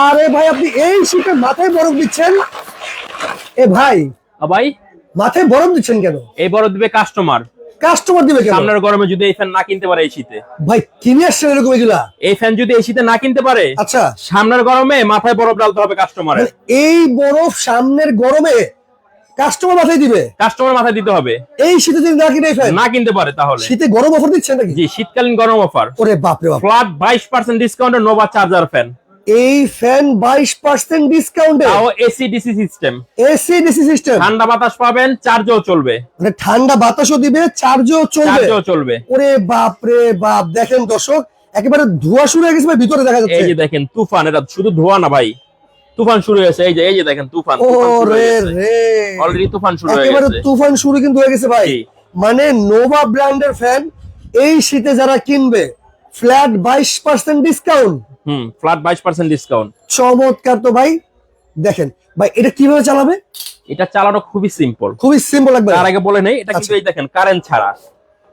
আরে ভাই আপনি এই শীতে মাথায় বরফ দিচ্ছেন? এ ভাই ভাই? মাথায় বরফ দিচ্ছেন কেন? এই বরফ দিবে কাস্টমার কাস্টমার দিবে কেন? সামনের গরমে যদি এই ফ্যান না কিনতে পারে এই শীতে। ভাই কিনে আসছেন এরকম এগুলা এই ফ্যান যদি এই শীতে না কিনতে পারে আচ্ছা। সামনের গরমে মাথায় বরফ ডালতে হবে কাস্টমারের মানে এই বরফ সামনের গরমে কাস্টমার মাথায় দিবে? কাস্টমার মাথায় দিতে হবে। এই শীতে যদি না কিনে ফেন না কিনতে পারে তাহলে। শীতে গরম অফার দিচ্ছেন নাকি? জি শীতকালীন গরম অফার ওরে বাপরে বাপ। ফ্ল্যাট বাইশ পার্সেন্ট ডিসকাউন্টে নোভা চার্জার ফ্যান এই ফ্যান বাইশ পার্সেন্ট ডিসকাউন্টে তাও AC DC system AC DC system ঠান্ডা বাতাস পাবেন চার্জও চলবে। মানে ঠান্ডা বাতাসও দিবে চার্জও চলবে। চার্জও চলবে। ওরে বাপ রে বাপ দেখেন দর্শক একেবারে ধোয়া শুরু হয়ে গেছে ভাই ভিতরে দেখা যাচ্ছে। এই যে দেখেন তুফান এটা শুধু ধোয়া না ভাই। তুফান শুরু হয়েছে এই যে এই যে দেখেন তুফান ও রে রে। অলরেডি তুফান শুরু হয়ে গেছে। একেবারে তুফান শুরু কিন্তু হয়ে গেছে ভাই। মানে নোভা ব্র্যান্ডের ফ্যান এই শীতে যারা কিনবে ফ্ল্যাট বাইশ পার্সেন্ট ডিসকাউন্ট হুম ফ্ল্যাট বাইশ পার্সেন্ট ডিসকাউন্ট চমৎকার তো ভাই দেখেন ভাই এটা কীভাবে চালাবে? এটা চালানো খুবই সিম্পল খুবই সিম্পল লাগবে। তার আগে বলে নেই এটা আচ্ছা। কিন্তু এই দেখেন কারেন্ট ছাড়া।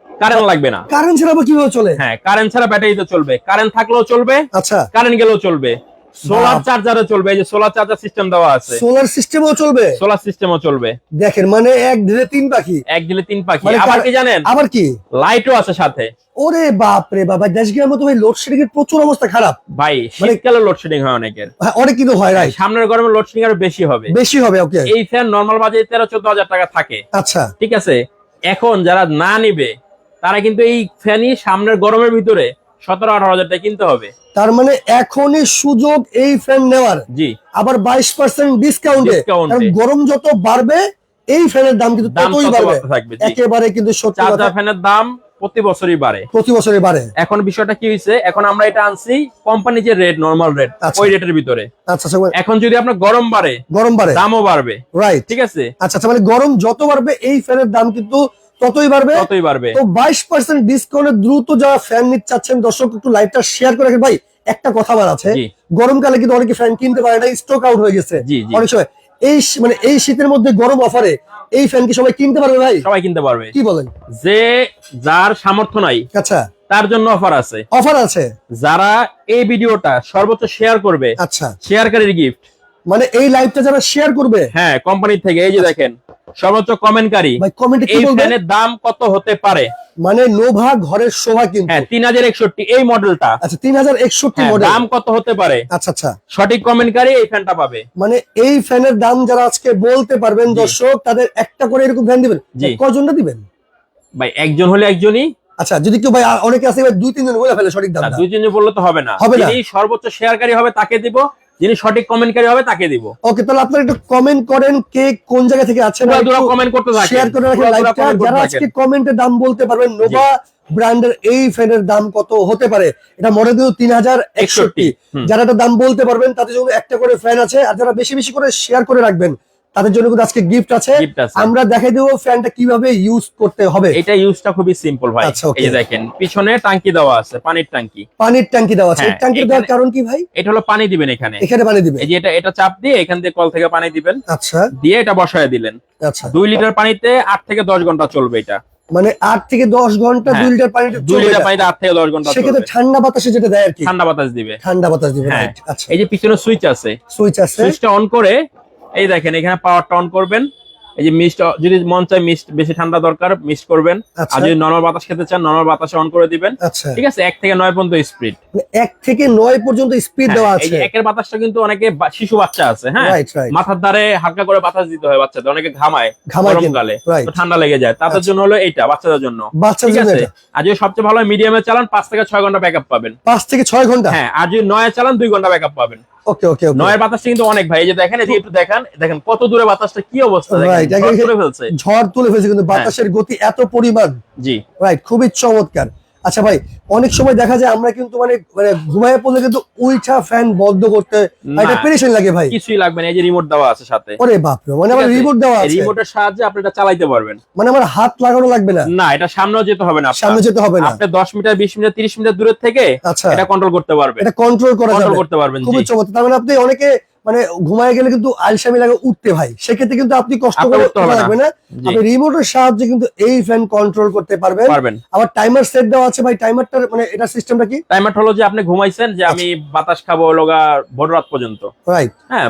কারেন্ট লাগবে না। কারেন্ট ছাড়া কীভাবে চলে? হ্যাঁ কারেন্ট ছাড়া ব্যাটারিতে চলবে। কারেন্ট থাকলেও চলবে আচ্ছা। কারেন্ট গেলেও চলবে। সোলার। চার্জারও চলবে এই যে সোলার চার্জার সিস্টেম দেওয়া আছে। সোলার সিস্টেমও চলবে? সোলার সিস্টেমও চলবে। দেখেন মানে এক দিনে তিন পাখি। এক দিলে তিন পাখি। মানে আবার কি জানেন? আবার কি? লাইটও আছে সাথে। ওরে বাপ রে বাবা দেশগ্রামে তো ভাই লোডশেডিং এর প্রচুর অবস্থা খারাপ। ভাই মানে- শীতকালে লোডশেডিং হয় অনেকের। হ্যাঁ, অনেক কিন্তু হয় রাইট সামনের গরমে লোডশেডিং আরও বেশি হবে। বেশি হবে ওকে এই ফ্যান নর্মাল বাজে তেরো চোদ্দ হাজার টাকা থাকে। আচ্ছা। ঠিক আছে? এখন যারা না নিবে তারা কিন্তু এই ফ্যানই সামনের গরমের ভিতরে সতেরো আঠারো হাজার টাকা কিনতে হবে। তার মানে এখনই সুযোগ এই ফ্যান নেওয়ার। জি। আবার বাইশ পার্সেন্ট ডিসকাউন্টে গরম যত বাড়বে এই ফ্যানের দাম কিন্তু ততই তত বাড়বে। একেবারে কিন্তু সত্যি ফ্যানের দাম প্রতি বছরই বাড়ে। প্রতি বছরে বাড়ে। এখন বিষয়টা কি হয়েছে এখন আমরা এটা আনছি কোম্পানি যে রেট নর্মাল রেট আচ্ছা। ওই রেটের ভিতরে। আচ্ছা আচ্ছা এখন যদি আপনার গরম বাড়ে গরম বাড়ে। দামও বাড়বে। রাইট ঠিক আছে? আচ্ছা আচ্ছা মানে গরম যত বাড়বে এই ফ্যানের দাম কিন্তু ততই বাড়বে। ততই বাড়বে। তো বাইশ পার্সেন্ট ডিসকাউন্টে দ্রুত যারা ফ্যান নিতে চাচ্ছেন দর্শক একটু লাইভটা শেয়ার করে ভাই একটা কথা বলার আছে। গরমকালে কিন্তু অনেকে ফ্যান কিনতে পারে না স্টক আউট হয়ে গেছে। অনেক সময় এই মানে এই শীতের মধ্যে গরম অফারে এই ফ্যান কি সবাই কিনতে পারবে ভাই? সবাই কিনতে পারবে। কি বলেন? যে যার সামর্থ্য নাই আচ্ছা। তার জন্য অফার আছে। অফার আছে? যারা এই ভিডিওটা সর্বোচ্চ শেয়ার করবে আচ্ছা। শেয়ারকারীর গিফট মানে এই লাইভটা যারা শেয়ার করবে? হ্যাঁ কোম্পানি থেকে এই যে দেখেন। সর্বোচ্চ কমেন্টকারী। এই ফ্যানের দাম কত হতে পারে? মানে নোভা ঘরের শোভা কিন্তু। হ্যাঁ তিন হাজার একষট্টি এই মডেলটা। আচ্ছা তিন হাজার একষট্টি হ্যাঁ, মডেল দাম কত হতে পারে? আচ্ছা আচ্ছা। সঠিক কমেন্টকারী এই ফ্যানটা পাবে। মানে এই ফ্যানের দাম যারা আজকে বলতে পারবেন। দর্শক তাদের একটা করে এরকম ফ্যান দিবেন। কজনটা দিবেন? ভাই একজন হলে একজনই? আচ্ছা যদি কেউ ভাই অনেকে আছে দুই তিনজন বলে ফেলে সঠিক দাম দুই তিনজন বললে তো হবে না। হবে না। সর্বোচ্চ শেয়ারকারী হবে তাকে দিব। যিনি সঠিক কমেন্টকারী হবে তাকে দিব। ওকে তাহলে আপনারা একটু কমেন্ট করেন কে কোন জায়গা থেকে আছেন পুরো কমেন্ট করতে থাকেন। শেয়ার করে রাখেন করতে যারা আজকে কমেন্টে দাম বলতে পারবেন নোভা ব্র্যান্ডের এই ফ্যানের দাম কত হতে পারে? এটা মডেল কিন্তু তিন হাজার একষট্টি। যারা এটা দাম বলতে পারবেন তাদের জন্য একটা করে ফ্যান আছে। আর যারা বেশি বেশি করে শেয়ার করে রাখবেন তাদের জন্য কিন্তু আজকে গিফট আছে। আমরা দেখাই দেবো ফ্যানটা কীভাবে ইউজ করতে হবে। এটা ইউজটা খুবই সিম্পল ভাই। আচ্ছা, এই দেখেন পিছনে টাঙ্কি দেওয়া আছে পানির টাঙ্কি পানির ট্যাঙ্কি দেওয়া আছে। হ্যাঁ, ট্যাঙ্কি দেওয়ার কারণ কি ভাই? এটা হলো পানি দিবেন এখানে। এখানে পানি দিবে এই যে এটা এটা চাপ দিয়ে এখান থেকে কল থেকে পানি দিবেন। আচ্ছা। দিয়ে এটা বসায় দিলেন। আচ্ছা। দুই লিটার পানিতে আট থেকে দশ ঘণ্টা চলবে এটা। মানে আট থেকে দশ ঘণ্টা হ্যাঁ, দুই লিটার পানিতে দুই লিটার। পানিতে আট থেকে দশ ঘণ্টা সেক্ষেত্রে ঠান্ডা বাতাসে যেটা দেয় আর কি। ঠান্ডা বাতাস দিবে। ঠান্ডা বাতাস দিবে হ্যাঁ। আচ্ছা। এই যে পিছনে সুইচ আছে। সুইচ আছে। সুইচটা অন করে এই দেখেন এখানে পাওয়ারটা অন করবেন। এই যে মিস্ট যদি মন চায় মিস্ট বেশি ঠান্ডা দরকার মিস্ট করবেন। আচ্ছা। আর যদি নর্মাল বাতাস খেতে চান নর্মাল বাতাসে অন করে দিবেন। আচ্ছা। ঠিক আছে? এক থেকে নয় পর্যন্ত স্পিড মানে এক থেকে নয় পর্যন্ত স্পিড দেওয়া আছে। একের বাতাসটা কিন্তু অনেকে শিশু বাচ্চা আছে হ্যাঁ? মাথার ধারে হালকা করে বাতাস দিতে হয় বাচ্চাদের অনেকে ঘামায় গরমকালে। তো ঠান্ডা লেগে যায়। তাদের আচ্ছা। জন্য হলো এইটা বাচ্চাদের জন্য। ঠিক আছে? আর যদি সবচেয়ে ভালো মিডিয়ামে চালান পাঁচ থেকে ছয় ঘণ্টা ব্যাকআপ পাবেন। পাঁচ থেকে ছয় ঘণ্টা? হ্যাঁ আর যদি নয় চালান দুই ঘণ্টা ব্যাকআপ পাবেন। ওকে ওকে নয়ের বাতাসটা কিন্তু অনেক ভাই এই যে দেখেন এই একটু দেখেন দেখেন কত দূরে বাতাসটা কি অবস্থা দেখেন ঝড় তুলে ফেলছে। ঝড় তুলে ফেলছে কিন্তু হ্যাঁ। বাতাসের গতি এত পরিমাণ। জি। রাইট খুবই চমৎকার। আচ্ছা ভাই অনেক সময় দেখা যায় আমরা কিন্তু মানে মানে ঘুমায় পড়লে কিন্তু উইঠা ফ্যান বন্ধ করতে। এটা পেরেশান লাগে ভাই। কিছুই লাগবে না এই যে রিমোট দেওয়া আছে সাথে। ওরে বাপরে মানে আমার রিমোট দেওয়া আছে। রিমোটের সাহায্যে আপনি এটা চালাইতে পারবেন। মানে আমার হাত লাগানো লাগবে না। না এটা সামনেও যেতে হবে না সামনে যেতে হবে না। আপনি দশ মিটার বিশ মিটার তিরিশ মিটার দূরের থেকে আচ্ছা। এটা কন্ট্রোল করতে পারবেন। এটা কন্ট্রোল করা যাবে। কন্ট্রোল করতে পারবেন জি। খুবই চমৎকার। তার মানে আপনি অনেকে মানে ঘুমায় গেলে কিন্তু আলসামি লাগে উঠতে ভাই। সেক্ষেত্রে কিন্তু আপনি কষ্ট করে উঠতে হবে না। লাগবে না। আপনি রিমোটের সাহায্যে কিন্তু এই ফ্যান কন্ট্রোল করতে পারবেন। পারবেন। আবার টাইমার সেট দেওয়া আছে ভাই। টাইমারটার মানে এটা সিস্টেমটা কি? টাইমার হলো যে আপনি ঘুমাইছেন যে আমি বাতাস খাব লগা ভোর রাত পর্যন্ত। রাইট হ্যাঁ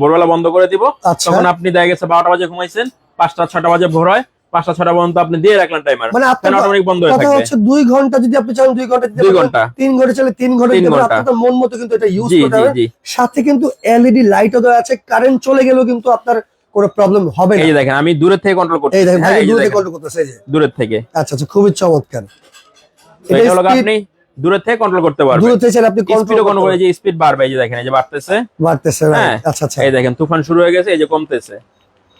ভোরবেলা বন্ধ করে দিব। আচ্ছা। তখন আপনি দেখা গেছে বারোটা বাজে ঘুমাইছেন পাঁচটা ছটা বাজে ভোর হয়। পাঁচটা ছটা পর্যন্ত আপনি দিয়ে রাখলেন টাইমার মানে আপনার অটোমেটিক বন্ধ হয়ে থাকবে? হচ্ছে দুই ঘণ্টা যদি আপনি চান দুই ঘণ্টা দিতে দুই ঘণ্টা। তিন ঘণ্টা চলে তিন ঘণ্টা দিতে। আপনার মন মতো কিন্তু এটা ইউজ করতে জি সাথে কিন্তু এলইডি লাইটও দেওয়া আছে। কারেন্ট চলে গেলেও কিন্তু আপনার কোনো প্রবলেম হবে না। যে দেখেন আমি দূরের থেকে কন্ট্রোল করছি এই দেখেন ভাই এই দূরে কন্ট্রোল করতেছে এই যে। দূরের থেকে। আচ্ছা আচ্ছা খুবই চমৎকার। এটা হলো আপনি দূরের থেকে কন্ট্রোল করতে পারবেন। দূরে থেকে আপনি কন্ট্রোল কোনো করে যে স্পিড বাড়বে এই যে দেখেন এই যে বাড়তেছে। বাড়তেছে হ্যাঁ। আচ্ছা আচ্ছা। এই দেখেন তুফান শুরু হয়ে গেছে এই যে কমতেছে।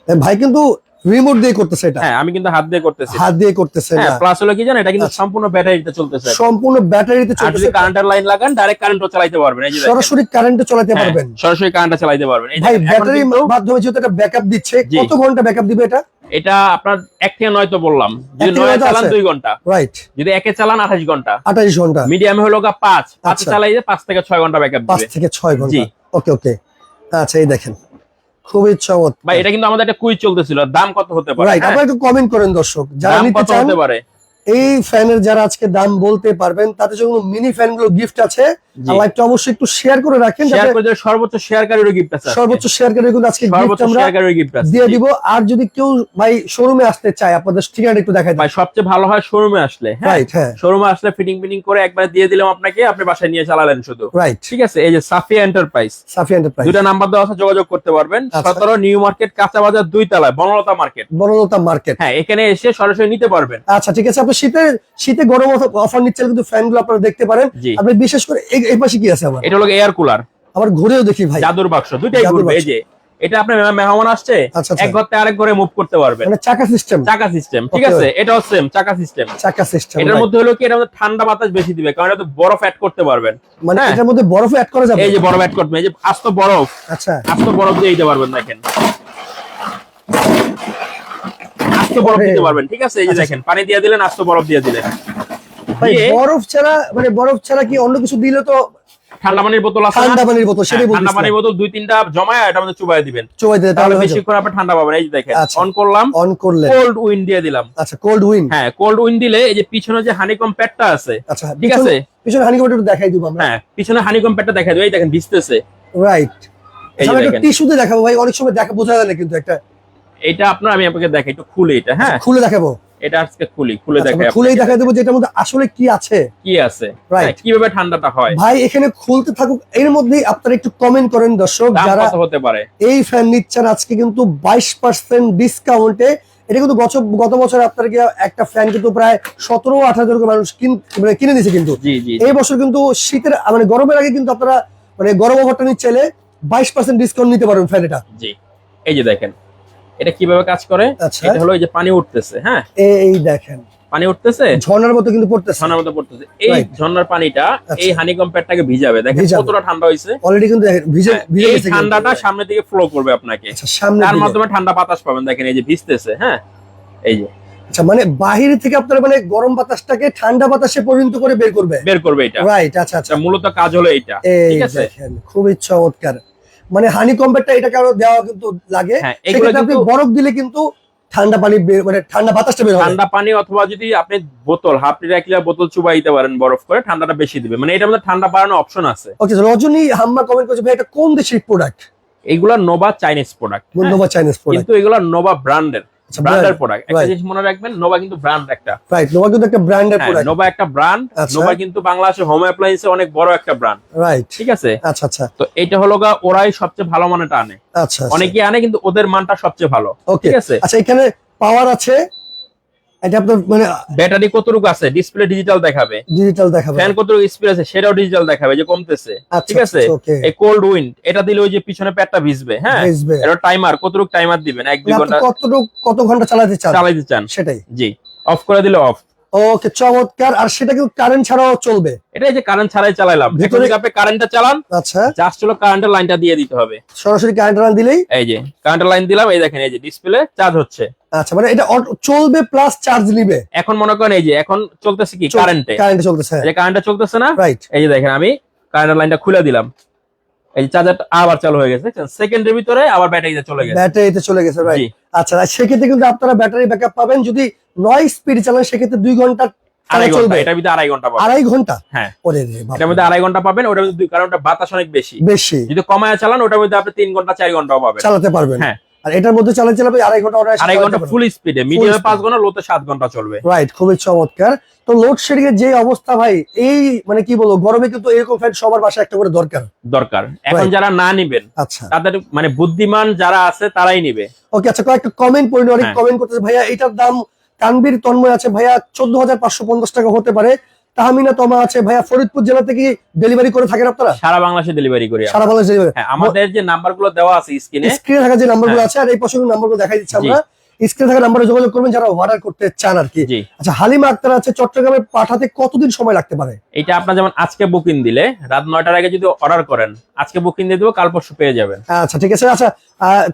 ভাই কিন্তু রিমোট দিয়ে করতেছে এটা। হ্যাঁ আমি কিন্তু হাত দিয়ে করতেছি। হাত দিয়ে করতেছে হ্যাঁ প্লাস হলো কি জানেন এটা কিন্তু আচ্ছা। সম্পূর্ণ ব্যাটারিতে চলতেছে সম্পূর্ণ ব্যাটারিতে কারেন্টের লাইন লাগান ডাইরেক্ট কারেন্টও চালাতে পারবেন এই যে সরাসরি কারেন্টে চালাতে হ্যাঁ, পারবেন। সরাসরি চালাতে পারবেন। এই ভাই দেখেন, ব্যাটারির মাধ্যমে যেহেতু এটা ব্যাকআপ দিচ্ছে। কত ঘণ্টা ব্যাকআপ দিবে এটা? এটা আপনার এক থেকে নয় তো বললাম। যদি নয় নয় চালান দুই ঘণ্টা। রাইট যদি একে চালান আঠাশ ঘণ্টা। আঠাইশ ঘণ্টা। মিডিয়ামে হলো গা পাঁচ। পাঁচ আচ্ছা। চালাইলে পাঁচ থেকে ছয় ঘণ্টা ব্যাকআপ পাঁচ থেকে ছয়। ঘণ্টা। ওকে ওকে আচ্ছা এই দেখেন। খুবই চমৎকার। ভাই এটা কিন্তু আমাদের একটা কুইজ চলতেছিল দাম কত হতে পারে? রাইট হ্যাঁ? আপনারা একটু কমেন্ট করেন দর্শক যারা দাম নিতে চান হতে পারে? এই ফ্যানের যারা আজকে দাম বলতে পারবেন তাতে জন্য মিনি ফ্যানগুলো গিফট আছে লাইভটা অবশ্যই একটু শেয়ার করে রাখেন শেয়ার করে দিলে সর্বোচ্চ শেয়ারকারীরও গিফট আছে। সর্বোচ্চ শেয়ার করে কিন্তু আজকে গিফট আমরা শেয়ারকারীর দিয়ে দিব। আর যদি কেউ ভাই শোরুমে আসতে চায় আপনাদের ঠিকানাটা একটু দেখাই ভাই সবচেয়ে ভালো হয় শোরুমে আসলে হ্যাঁ? রাইট হ্যাঁ। শোরুমে আসলে ফিটিং ফিটিং করে একবার দিয়ে দিলাম আপনাকে আপনি বাসায় নিয়ে চালালেন শুধু। রাইট ঠিক আছে? এই যে সাফিয়া এন্টারপ্রাইজ সাফি এন্টারপ্রাইজ দুইটা নাম্বার দেওয়া আছে যোগাযোগ করতে পারবেন। আচ্ছা। সতেরো নিউ মার্কেট কাঁচা বাজার দুই তলায় বনলতা মার্কেট বনলতা মার্কেট হ্যাঁ এখানে এসে সরাসরি নিতে পারবেন। আচ্ছা ঠিক আছে। আপনি শীতে শীতে গরম অফার নিচ্ছে কিন্তু ফ্যানগুলো আপনারা দেখতে পারেন। আপনি বিশেষ করে এই- পাশে কি আছে আমার? এটা হলো এয়ার কুলার আবার ঘুরেও দেখি ভাই। জাদুর বাক্স দুইটাই ঘুরবে এই যে। এটা আপনি মে- মেহমান আসছে আচ্ছা আচ্ছা। এক ঘর থেকে আরেক ঘরে মুভ করতে পারবেন মানে চাকা সিস্টেম চাকা সিস্টেম ঠিক আছে? এটাও সেম চাকা সিস্টেম চাকা সিস্টেম এটার মধ্যে হলো কি এটা ঠান্ডা বাতাস বেশি দিবে কারণ এটা বরফ অ্যাড করতে পারবেন। মানে হ্যাঁ। এটার মধ্যে বরফ অ্যাড করা যাবে? এই যে বরফ অ্যাড করতে এই যে আস্ত বরফ। আচ্ছা। আস্ত বরফ দিয়ে দিতে পারবেন দেখেন। আস্ত বরফ দিতে পারবেন ঠিক আছে? এই যে আচ্ছা। দেখেন পানি দিয়ে দিলেন আস্ত বরফ দিয়ে দিলেন। ভাই বরফ ছাড়া মানে বরফ ছাড়া কি অন্য কিছু দিলে তো ঠান্ডা পানির বোতল আছে ঠান্ডা পানির বোতল হ্যাঁ, ঠান্ডা পানির বোতল দুই তিনটা জমায় এটার মধ্যে চুবাই দিবেন। চোবাই দিতে তাহলে তাহলে বেশি করে আপনি ঠান্ডা পাবেন। এই যে দেখেন আচ্ছা। অন করলাম অন করলে কোল্ড উইন্ড দিয়ে দিলাম। আচ্ছা কোল্ড হ্যাঁ কোল্ড উইন্ড দিলে এই যে পিছনে যে হানিকম প্যাডটা আছে আচ্ছা ঠিক আছে? পিছনে দেখাই দিব আমরা। হ্যাঁ পিছনে হানিকম প্যাডটা দেখা দেবে। এই দেখেন ভিজতেছে। রাইট এই দেখেন। টিস্যুতে দেখাবো ভাই অনেক সময় দেখা বোঝা যায় না কিন্তু একটা এটা আপনার আমি আপনাকে দেখাই একটু খুলে এটা হ্যাঁ? খুলে দেখাবো। এটা আজকে খুলি খুলে আচ্ছা, দেখাই খুলেই দেখাই দেবো যে এটার মধ্যে আসলে কি আছে। কি আছে. হ্যাঁ, কীভাবে ঠান্ডাটা হয়? ভাই এখানে খুলতে থাকুক এর মধ্যেই আপনারা একটু কমেন্ট করেন দর্শক যারা হতে পারে? এই ফ্যান নিচ্ছেন আজকে কিন্তু বাইশ পার্সেন্ট ডিসকাউন্টে এটা কিন্তু গত গত বছর আপনার কি একটা ফ্যান কিন্তু প্রায় সতেরো আঠারো জন মানুষ কিন- মানে কিনে নিছে কিন্তু। জি জি এই বছর কিন্তু শীতের মানে গরমের আগে কিন্তু আপনারা মানে গরম অফারটা চাইলে বাইশ পার্সেন্ট ডিসকাউন্ট নিতে পারবেন ফ্যান এটা। জি এই যে দেখেন। এটা কীভাবে কাজ করে? আচ্ছা। এটা হলো এই যে পানি উঠতেছে হ্যাঁ? এই দেখেন। পানি উঠতেছে? ঝর্ণার মতো কিন্তু পড়তেছে। ঝর্ণার মতো পড়তেছে। এই ঝর্ণার পানিটা আচ্ছা। এই হানিকম প্যাডটাকে ভিজাবে। দেখেন কতটা ঠান্ডা হয়েছে। অলরেডি কিন্তু দেখেন ভিজে হ্যাঁ, ভিজে গেছে। ঠান্ডাটা সামনে দিকে ফ্লো করবে আপনাকে। আচ্ছা সামনে তার মাধ্যমে ঠান্ডা বাতাস পাবেন। দেখেন এই যে ভিজতেছে হ্যাঁ? এই যে। আচ্ছা মানে বাহির থেকে আপনারা মানে গরম বাতাসটাকে ঠান্ডা বাতাসে পরিণত করে বের করবে? বের করবে এটা। রাইট আচ্ছা আচ্ছা। মূলত কাজ হলো এইটা। এই ঠিক আছে? খুবই চমৎকার। মানে হানি কম্পেটটা এটাকে আরও দেওয়া কিন্তু লাগে। হ্যাঁ এগুলো আপনি বরফ দিলে কিন্তু ঠান্ডা পানি মানে ঠান্ডা বাতাসটা বের হবে। ঠান্ডা পানি অথবা যদি আপনি বোতল হাফ লিটার এক লিটার বোতল চুবাই দিতে পারেন বরফ করে ঠান্ডাটা বেশি দিবে। মানে এটা মধ্যে ঠান্ডা বাড়ানোর অপশন আছে। ওকে রজনী হাম্মা কমেন্ট করছে ভাই এটা কোন দেশের প্রোডাক্ট এইগুলা Nova Chinese product Nova Chinese product কিন্তু এগুলা নোভা ব্র্যান্ডের আচ্ছা ব্র্যান্ডের প্রোডাক্ট একটা জিনিস মনে রাখবেন নোভা কিন্তু ব্র্যান্ড একটা। রাইট নোভা কিন্তু একটা ব্র্যান্ডের হ্যাঁ, প্রোডাক্ট নোভা একটা ব্র্যান্ড আচ্ছা। নোভা কিন্তু বাংলাদেশে হোম অ্যাপ্লায়েন্সে অনেক বড় একটা ব্র্যান্ড রাইট ঠিক আছে? আচ্ছা আচ্ছা। তো এটা হলো গা ওরাই সবচেয়ে ভালো মানেটা আনে। আচ্ছা অনেকে আনে কিন্তু ওদের মানটা সবচেয়ে ভালো। ঠিক আছে? আচ্ছা এখানে পাওয়ার আছে এটা আপনার মানে ব্যাটারি কতটুকু আছে? ডিসপ্লে ডিজিটাল দেখাবে। ডিজিটাল দেখাবে। ফ্যান কতটুকু স্পিড আছে? সেটাও ডিজিটাল দেখাবে যে কমতেছে। আচ্ছা, ঠিক আছে? এই কোল্ড উইন্ড এটা দিলে ওই যে পিছনে প্যাডটা ভিজবে হ্যাঁ? এটা টাইমার কতটুকু টাইমার দিবেন? এক দুই ঘণ্টা কতটুকু কত ঘণ্টা চালাতে চান? চালাইতে চান। সেটাই। জি। অফ করে দিলে অফ ওকে চমৎকার। আর সেটা কিন্তু কারেন্ট ছাড়াও চলবে। এটা যে কারেন্ট ছাড়াই চালাইলাম। ভিতরে- আপনি কারেন্টটা চালান আচ্ছা। জাস্ট হলো কারেন্টের লাইনটা দিয়ে দিতে হবে। সরাসরি কারেন্ট রান দিলেই? এই যে কারেন্টের লাইন দিলাম এই দেখেন এই যে ডিসপ্লে চার্জ হচ্ছে। আচ্ছা মানে এটা চলবে প্লাস চার্জ নিবে। এখন মনে করেন এই যে এখন চলতেছে কি কারেন্টে কারেন্টে চলতেছে এই যে কারেন্টটা চলতেছে না? রাইট এই যে দেখেন আমি কারেন্টের লাইনটা খুলে দিলাম। এই চার্জারটা আবার চালু হয়ে গেছে সেকেন্ডের ভিতরে আবার ব্যাটারিতে চলে গেছে। ব্যাটারিতে চলে গেছে ভাই আচ্ছা সেক্ষেত্রে কিন্তু আপনারা ব্যাটারি ব্যাকআপ পাবেন। যদি নয় স্পিড চালান সেক্ষেত্রে দুই ঘণ্টা আড়াই ঘণ্টা আড়াই ঘণ্টা আড়াই ঘণ্টা? হ্যাঁ। এটার মধ্যে আড়াই ঘণ্টা পাবেন ওটার মধ্যে কারণ ওটা বাতাস অনেক বেশি। বেশি। যদি কমায় চালান ওটার মধ্যে আপনি তিন ঘণ্টা চার ঘন্টাও পাবেন। চালাতে পারবেন। হ্যাঁ। আর এটার মধ্যে চালাতে চালাবে আড়াই ঘণ্টা আড়াই ঘণ্টা ফুল স্পিডে মিডিয়ামে পাঁচ ঘণ্টা লোতে সাত ঘণ্টা চলবে। রাইট খুবই চমৎকার। তো লোডশেডিং এর যে অবস্থা ভাই এই মানে কি বলব গরমে কিন্তু এরকম ফ্যান সবার বাসায় একটা করে দরকার। দরকার। এখন যারা না নিবেন আচ্ছা। তাদের মানে বুদ্ধিমান যারা আছে তারাই নিবে। ওকে আচ্ছা কয়েকটা কমেন্ট পড়ি অনেক হ্যাঁ। কমেন্ট করতেছে ভাইয়া এটার দাম তানবীর তন্ময় আছে ভাইয়া চোদ্দ হাজার পাঁচশো পঞ্চাশ টাকা হতে পারে। তাহমিনা তমা আছে ভাইয়া ফরিদপুর জেলা থেকে ডেলিভারি করে থাকেন আপনারা? সারা বাংলাদেশে ডেলিভারি করি সারা বাংলাদেশে ডেলিভারি হ্যাঁ আমাদের যে নাম্বারগুলো দেওয়া আছে স্ক্রিনে স্ক্রিনে থাকা যে নাম্বারগুলো আছে আর এই পছন্দের নাম্বারগুলো দেখাই দিচ্ছি। আমরা। স্ক্রিনে থাকা নাম্বারে যোগাযোগ করবেন যারা অর্ডার করতে চান আর কি। আচ্ছা হালিমা আক্তার আছে চট্টগ্রামে পাঠাতে কতদিন সময় লাগতে পারে? এটা আপনার যেমন আজকে বুকিং দিলে রাত নয়টার আগে যদি অর্ডার করেন আজকে বুকিং দিয়ে দেবো কাল পরশু পেয়ে যাবেন। আচ্ছা ঠিক আছে। আচ্ছা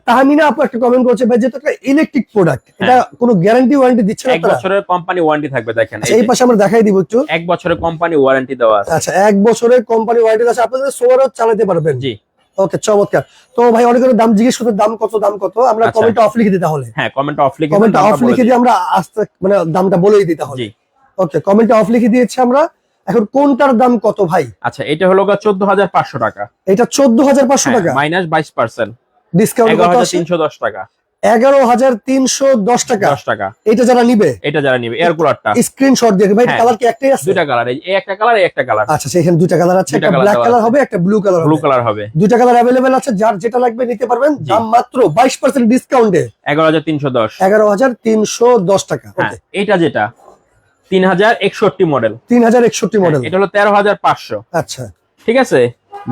তাহমিনা আপু একটা কমেন্ট করেছে ভাই যেহেতু একটা ইলেকট্রিক প্রোডাক্ট এটা কোনো গ্যারান্টি ওয়ারেন্টি দিচ্ছে না হ্যাঁ। এক বছরের কোম্পানি ওয়ারেন্টি থাকবে দেখেন আচ্ছা, এই এই পাশে আমরা দেখাই দিব একটু। এক বছরের কোম্পানি ওয়ারেন্টি দেওয়া আছে। আচ্ছা এক বছরের কোম্পানি ওয়ারেন্টি আছে আপনাদের সোলারও চালাতে পারবেন। জি। ওকে চমৎকার। তো ভাই অনেকের দাম জিজ্ঞেস করতে দাম কত দাম কত? আমরা আচ্ছা। কমেন্ট অফ লিখে দিই তাহলে। হ্যাঁ কমেন্ট অফ লিখে কমেন্ট অফ লিখে। দিয়ে আমরা আস্তে মানে দামটা বলেই দিই তাহলে। ওকে কমেন্ট অফ লিখে দিয়েছি আমরা। এখন কোনটার দাম কত ভাই? আচ্ছা এটা হলো চোদ্দ হাজার পাঁচশো টাকা। এটা চোদ্দ হাজার পাঁচশো হ্যাঁ, টাকা? মাইনাস বাইশ পার্সেন্ট ডিসকাউন্ট কত হাজার আছে তিনশো দশ টাকা। এগারো হাজার তিনশো দশ টাকা। দশ টাকা। এটা যারা নিবে এটা যারা নিবে এয়ার কুলারটা স্ক্রিনশট দিয়ে ভাই হ্যাঁ। কালার কি একটাই আছে? কালার এই একটা কালার একটা কালার আচ্ছা সেখানে দুইটা কালার আছে একটা ব্ল্যাক কালার হবে একটা ব্লু কালার ব্লু কালার হবে। দুইটা কালার অ্যাভেলেবেল আছে যার যেটা লাগবে নিতে পারবেন। দাম মাত্র বাইশ পার্সেন্ট ডিসকাউন্টে এগারো হাজার তিনশো দশ। এগারো হাজার তিনশো দশ টাকা। হ্যাঁ ওকে এটা যেটা তিন হাজার একষট্টি মডেল তিন হাজার একষট্টি মডেল এটা হলো তেরো হাজার পাঁচশো। আচ্ছা। ঠিক আছে?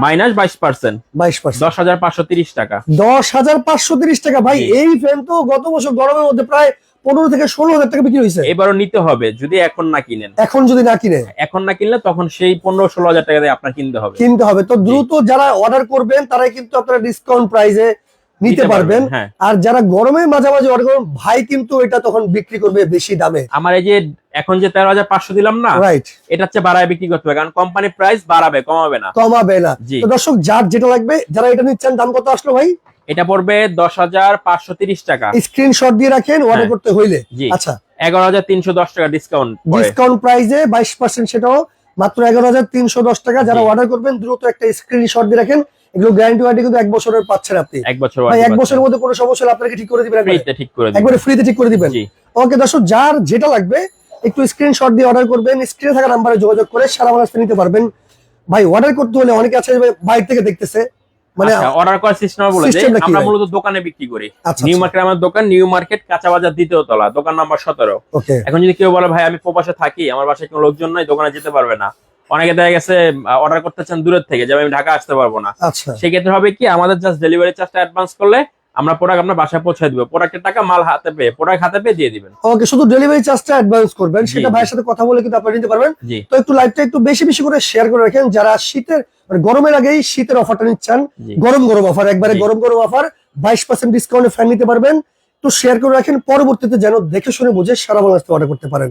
মাইনাস বাইশ পার্সেন্ট। বাইশ পার্সেন্ট। দশ হাজার পাঁচশো তিরিশ টাকা। দশ হাজার পাঁচশো তিরিশ টাকা। ভাই এই ফ্যান তো গত বছর গরমের মধ্যে প্রায় পনেরো থেকে ষোলো হাজার টাকা বিক্রি হয়েছে। এবারও নিতে হবে যদি এখন না কিনেন। এখন যদি না কিনে এখন না কিনলে তখন সেই পনেরো ষোলো হাজার টাকা দিয়ে আপনার কিনতে হবে। কিনতে হবে। তো দ্রুত যারা অর্ডার করবেন তারাই কিন্তু আপনারা ডিসকাউন্ট প্রাইসে নিতে পারবেন হ্যাঁ। আর যারা গরমের মাঝামাঝি অর্ডার করবেন ভাই কিন্তু এটা তখন বিক্রি করবে বেশি দামে। আমার এই যে এখন যে তেরো হাজার পাঁচশো দিলাম না রাইট এটা হচ্ছে বাড়ায় বিক্রি করতে হবে কারণ কোম্পানি প্রাইস বাড়াবে কমাবে না। কমাবে না। তো দর্শক যার যেটা লাগবে যারা এটা নিচ্ছেন দাম কত আসলো ভাই? এটা পড়বে দশ হাজার পাঁচশো তিরিশ টাকা। স্ক্রিনশট দিয়ে রাখেন অর্ডার হ্যাঁ। করতে হইলে। আচ্ছা। এগারো হাজার তিনশো দশ টাকা ডিসকাউন্ট ডিসকাউন্ট প্রাইসে বাইশ পার্সেন্ট সেটাও মাত্র এগারো হাজার তিনশো দশ টাকা। যারা অর্ডার করবেন দ্রুত একটা স্ক্রিনশট দিয়ে রাখেন। এগুলো গ্যারান্টি ওয়ারেন্টি কিন্তু এক বছরের পাচ্ছেন আপনি। এক বছর ভাই এক বছরের মধ্যে কোনো সমস্যা হলে আপনাকে ঠিক করে দিবেন। ফ্রিতে ঠিক করে দিন একবারে ফ্রিতে ঠিক করে দিবেন। জি। ওকে দর্শক যার যেটা লাগবে একটু স্ক্রিনশট দিয়ে অর্ডার করবেন স্ক্রিনে থাকা নাম্বারে যোগাযোগ করে সারা বাংলাদেশে নিতে পারবেন। ভাই অর্ডার করতে হলে অনেকে আছে বাইরে থেকে দেখতেছে। মানে অর্ডার করার সিস্টেম বলে দেই, Systemটা কি আমরা মূলত দোকানে বিক্রি করি। নিউ মার্কেট আমার দোকান নিউ মার্কেট কাঁচা বাজার দ্বিতীয় তলা দোকান নাম্বার সতেরো। এখন যদি কেউ বলে ভাই আমি প্রবাসে থাকি আমার বাসায় কোনো লোকজন নাই দোকানে যেতে পারবে না। অনেকে দেখা গেছে অর্ডার করতে চান দূরের থেকে যেমন আমি ঢাকা আসতে পারব না। আচ্ছা। সেক্ষেত্রে হবে কি আমাদের জাস্ট ডেলিভারি চার্জটা অ্যাডভান্স করলে আমরা প্রোডাক্ট আপনার বাসায় পৌঁছে দিব। প্রোডাক্টের টাকা মাল হাতে পেয়ে প্রোডাক্ট হাতে পেয়ে দিয়ে দিবেন। ওকে শুধু ডেলিভারি চার্জটা অ্যাডভান্স করবেন সেটা ভাইয়ের সাথে কথা বলে কিন্তু আপনারা নিতে পারবেন। তো একটু লাইভটা একটু বেশি বেশি করে শেয়ার করে রাখেন যারা শীতের মানে গরমের আগেই শীতের অফারটা নিচ্ছেন গরম গরম অফার একবারে গরম গরম অফার বাইশ পার্সেন্ট ডিসকাউন্টে ফ্যান নিতে পারবেন। তো শেয়ার করে রাখেন পরবর্তীতে যেন দেখে শুনে বুঝে সারা বাংলাদেশে অর্ডার করতে পারেন।